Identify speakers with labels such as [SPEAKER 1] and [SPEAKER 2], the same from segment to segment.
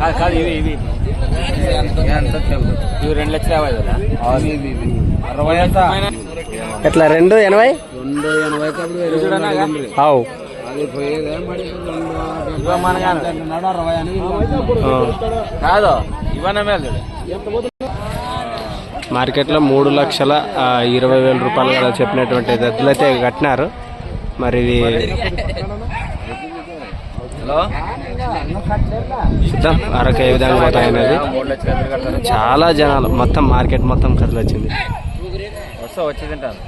[SPEAKER 1] కాదు కాదు ఇవి ఇవి. ఇవి రెండు లక్షల యాభై వేల? అరవై
[SPEAKER 2] ఎట్లా రెండు ఎనభై?
[SPEAKER 1] రెండు ఎనభై
[SPEAKER 2] అవు.
[SPEAKER 1] కాదు ఇవన్న
[SPEAKER 2] మార్కెట్లో మూడు లక్షల ఇరవై వేల రూపాయలు చెప్పినటువంటి ఎద్దులు అయితే కట్టినారు. మరి చూద్దాం అరకు ఏ విధంగా పోతాయనేది చాలా జనాలు మొత్తం మార్కెట్ మొత్తం కదిలి వచ్చింది.
[SPEAKER 1] వస్తా వచ్చి తింటాను?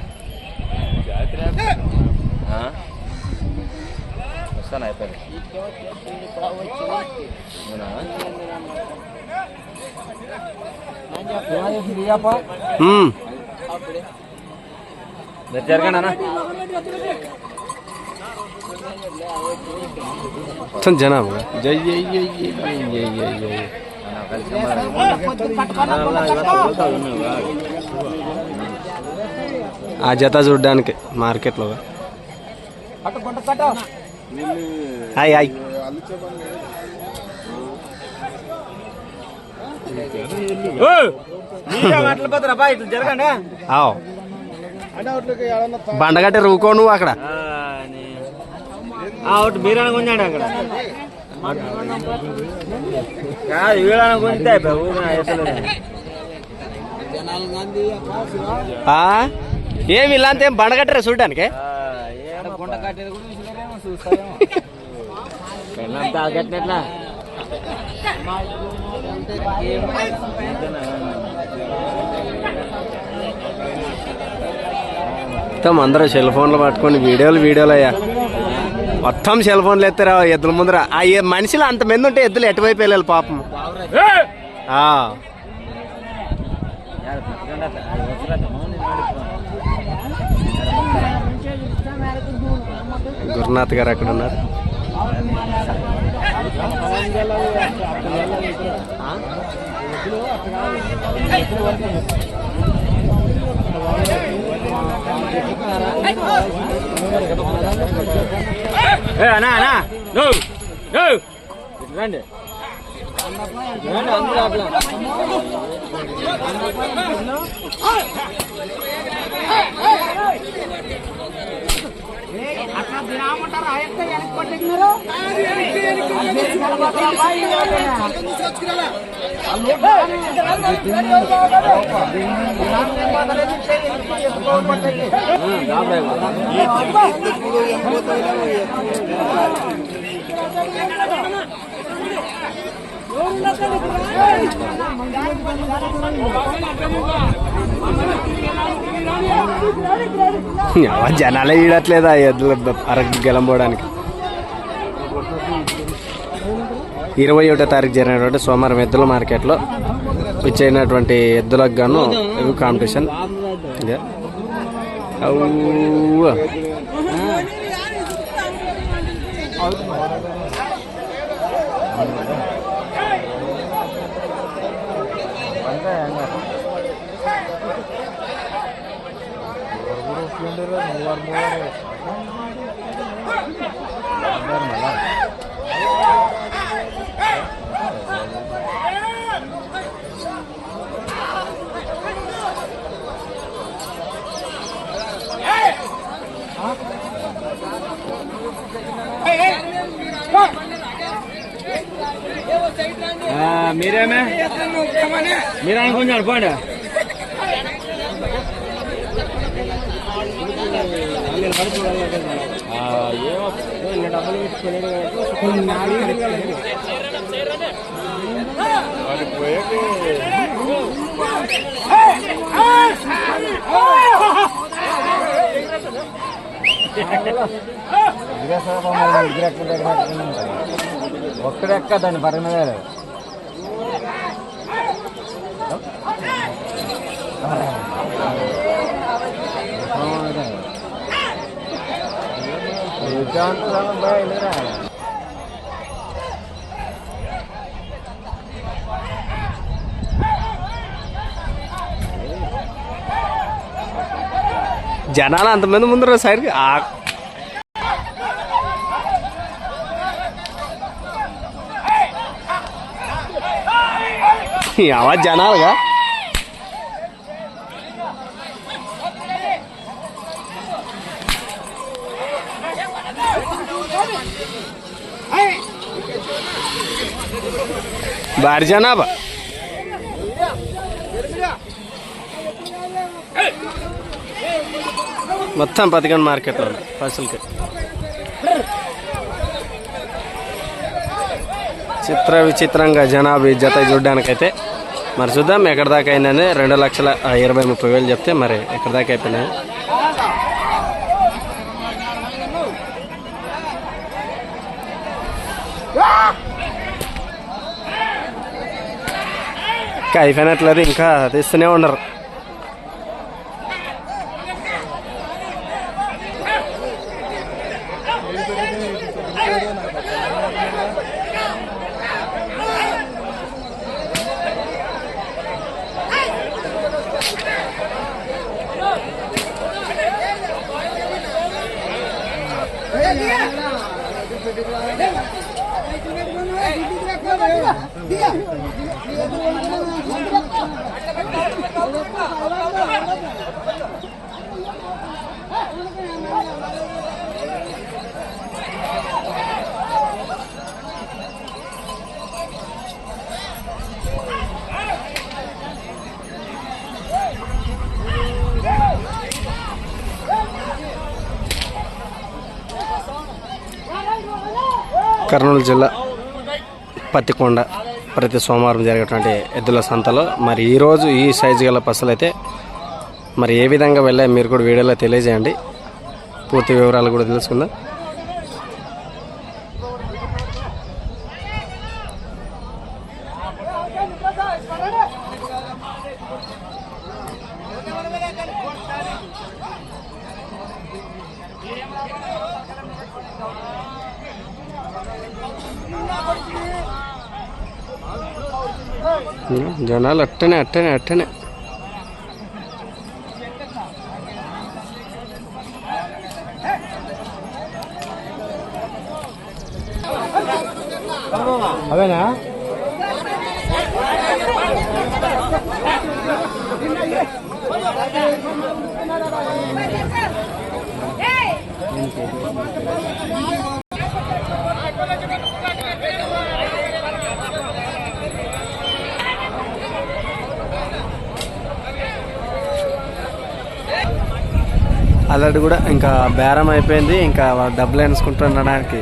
[SPEAKER 1] వస్తాను అయిపోయింది. జరగండి అన్న.
[SPEAKER 2] చం జనాబ్. జై జై జై జై జై జై జై ఆ జత చూడ్డానికి మార్కెట్లో హాయ్ హాయ్. బండగట్టే రూకో నువ్వు అక్కడ.
[SPEAKER 1] ఒకటి బీరాన కొంచాడు అక్కడ. కాదు వీడాన
[SPEAKER 2] కొంతే ఏమి ఇలా అంతేం బండగట్టరా చూడడానికి? మొత్తం అందరూ సెల్ ఫోన్లు పట్టుకొని వీడియోలు వీడియోలు అయ్యా మొత్తం సెల్ ఫోన్లు ఎత్తారా ఎద్దుల ముందర. ఆ ఏ- మనుషులు అంతమంది ఉంటే ఎద్దులు ఎటువైపు వెళ్ళాలి పాపం? గురునాథ్ గారు అక్కడ ఉన్నారు?
[SPEAKER 1] Eh, ana, ana. No. No. Rende. Rende, andra abla. Hey, hey, hey. అట్లా
[SPEAKER 2] తినామంటారు ఆయనతో వెనక్కి పట్టుకున్నారు ఎప్పుడు జనాలే ఈడట్లేదా ఎద్దుల అరకు గెలంపోవడానికి ఇరవై ఒకటో తారీఖు జరిగినటువంటి సోమవారం ఎద్దుల మార్కెట్లో వచ్చేసినటువంటి ఎద్దులకు గాను కాంపిటీషన్. ಹೆಂಗ ಮೂರು ಮೂರು ಮೂರು
[SPEAKER 1] మీరేమే మీరు అనుకుని అనుకోండి ఏమో డబ్బులు పెట్టుకోలేదు ఒక్కడెక్క దాన్ని పరమగారు
[SPEAKER 2] Hujan tuh sangat baik nih Rai. Janalan teman-teman terus air ke ak. आवाज जाणार का జనాలుగా భారీ జనాభా మొత్తం పతికండి మార్కెట్లో పసులకి చిత్ర విచిత్రంగా జనాభా ఈ జత చూడడానికైతే మరి చూద్దాం ఎక్కడి దాకా అయిందని రెండు లక్షల ఇరవై ముప్పై వేలు చెప్తే మరి ఎక్కడిదాకా అయిపోయినాయి ఇంకా అయిపోయినట్లేదు ఇంకా తీస్తూనే ఉండరు కర్నూలు జిల్లా పత్తికొండ ప్రతి సోమవారం జరిగేటువంటి ఎద్దుల సంతలో. మరి ఈరోజు ఈ సైజు గల పసలు అయితే మరి ఏ విధంగా వెళ్ళాయి మీరు కూడా వీడియోలో తెలియజేయండి. పూర్తి వివరాలు కూడా తెలుసుకుందాం. జనాలు అట్టనే అట్టనే అట్టనే
[SPEAKER 1] అవేనా
[SPEAKER 2] అలాంటి కూడా ఇంకా బేరం అయిపోయింది. ఇంకా డబ్బులు వేసుకుంటుండడానికి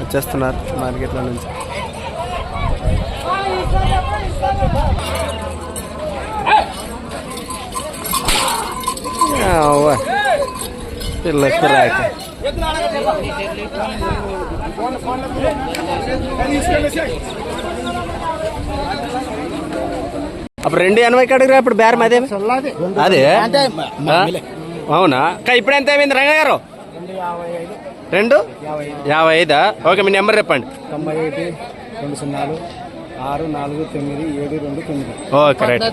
[SPEAKER 2] వచ్చేస్తున్నారు మార్కెట్లో నుంచి. పిల్లకి రాక అప్పుడు రెండు ఎనభై కడుగురా ఇప్పుడు బేరం అదే. అదే? ఆ? అవునా? కా ఇప్పుడు ఎంత అయింది రంగ గారు? రెండు? యాభై ఐదా. ఓకే మీ నెంబర్ చెప్పండి.
[SPEAKER 1] తొంభై ఒకటి రెండు సున్నాలు ఆరు నాలుగు తొమ్మిది ఏడు రెండు తొమ్మిది.
[SPEAKER 2] ఓకే రైట్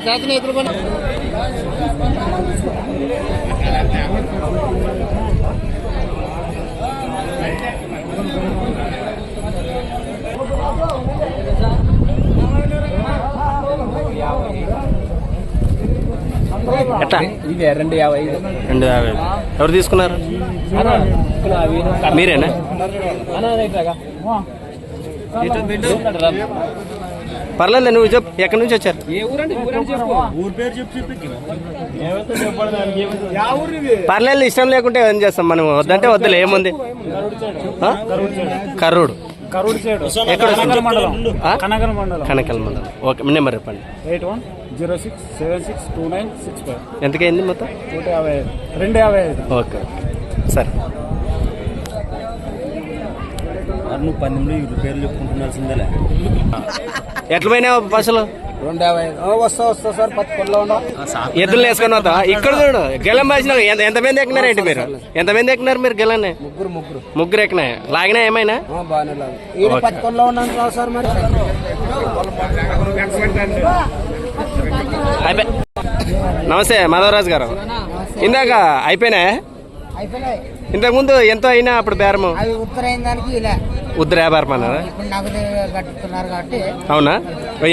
[SPEAKER 1] రెండు యాభై ఐదు.
[SPEAKER 2] రెండు యాభై ఎవరు తీసుకున్నారు? మీరేనా? పర్లేదు నువ్వు చెప్పు. ఎక్కడి నుంచి వచ్చారు?
[SPEAKER 1] ఏ ఊరండి? ఊరండి చెప్పు. ఊరు పేరు చెప్పు చెప్పి.
[SPEAKER 2] పర్లేదు ఇష్టం లేకుంటే ఏం చేస్తాం మనం? వద్దంటే వద్దులే ఏముంది? కర్రూడు. ఎక్కడ కనకల్ మండలం. ఓకే మీ నెంబర్ చెప్పండి.
[SPEAKER 1] Eight one zero six seven six two nine six five.
[SPEAKER 2] ఎంతకైంది మొత్తం?
[SPEAKER 1] నూట యాభై ఐదు. రెండు యాభై ఐదు.
[SPEAKER 2] ఓకే సరే.
[SPEAKER 3] నువ్వు పన్నెండు ఇరవై పేర్లు చెప్పుకుంటున్నాల్సిందేలే.
[SPEAKER 2] ఎట్ల పోయినావు బస్సులు
[SPEAKER 1] రెండు యాభై ఐదు. వస్తా వస్తా సార్. పత్తి కొల్లో ఉన్నా.
[SPEAKER 2] ఎద్దులు వేసుకొని వద్దా? ఇక్కడ చూడు గెలం బాసిన ఎంత ఎంతమంది ఎక్కినారు ఏంటి మీరు? ఎంతమంది ఎక్కినారు మీరు గెలని
[SPEAKER 1] ముగ్గురు ముగ్గురు.
[SPEAKER 2] ముగ్గురు ఎక్కినా లాగినా ఏమైనా?
[SPEAKER 1] బాగానే లాగు. పత్తి కొల్లో ఉన్నాను సార్ మరి.
[SPEAKER 2] అయిపోయి నమస్తే మాధవరాజు గారు. ఇందాక అయిపోయినా ఇంతకుముందు ఎంతో అయినా అప్పుడు బేరము? ఉద్దర వ్యాపారం అన్నారా? అవునా?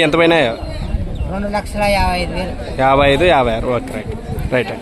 [SPEAKER 2] ఎంత పోయినాయో?
[SPEAKER 4] రెండు లక్షల యాభై ఐదు వేలు.
[SPEAKER 2] యాభై ఐదు యాభై ఆరు. Okay right. రైట్.